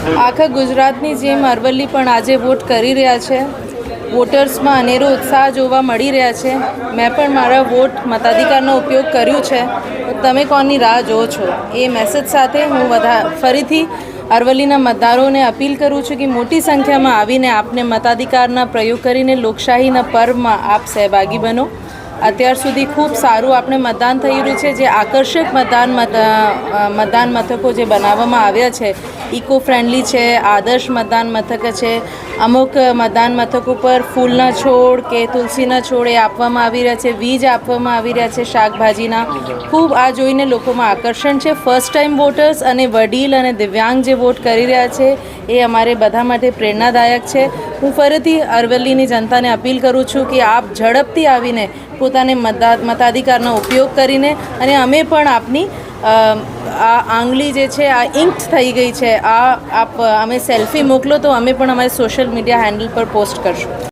આખા ગુજરાતની જેમ અરવલ્લી પણ આજે વોટ કરી રહ્યા છે. વોટર્સમાં અનેરો ઉત્સાહ જોવા મળી રહ્યા છે. મેં પણ મારા વોટ મતાધિકારનો ઉપયોગ કર્યો છે. તમે કોની રાહ જુઓ છો? એ મેસેજ સાથે હું વધા ફરીથી અરવલ્લીના મતદારોને અપીલ કરું છું કે મોટી સંખ્યામાં આવીને આપને મતાધિકારના પ્રયોગ કરીને લોકશાહીના પર્વમાં આપ સહભાગી બનો. અત્યાર સુધી ખૂબ સારું આપણે મતદાન થઈ રહ્યું છે. જે આકર્ષક મતદાન મત મતદાન મથકો જે બનાવવામાં આવ્યા છે ઇકો ફ્રેન્ડલી છે, આદર્શ મતદાન મથક છે, અમુક મતદાન મથકો પર ફૂલના છોડ કે તુલસીના છોડ એ આપવામાં આવી રહ્યા છે, વીજ આપવામાં આવી રહ્યા છે શાકભાજીના. ખૂબ આ જોઈને લોકોમાં આકર્ષણ છે. ફર્સ્ટ ટાઈમ વોટર્સ અને વડીલ અને દિવ્યાંગ જે વોટ કરી રહ્યા છે એ અમારે બધા માટે પ્રેરણાદાયક છે. હું ફરીથી અરવલ્લીની જનતાને અપીલ કરું છું કે આપ ઝડપથી આવીને પોતાને મતાધિકારનો ઉપયોગ કરીને અને અમે પણ આપની આ આંગળી જે છે, આ ઇન્ક થઈ ગઈ છે, આ આપ, અમે સેલ્ફી મોકલો તો અમે પણ અમારી સોશિયલ મીડિયા હેન્ડલ પર પોસ્ટ કરશું.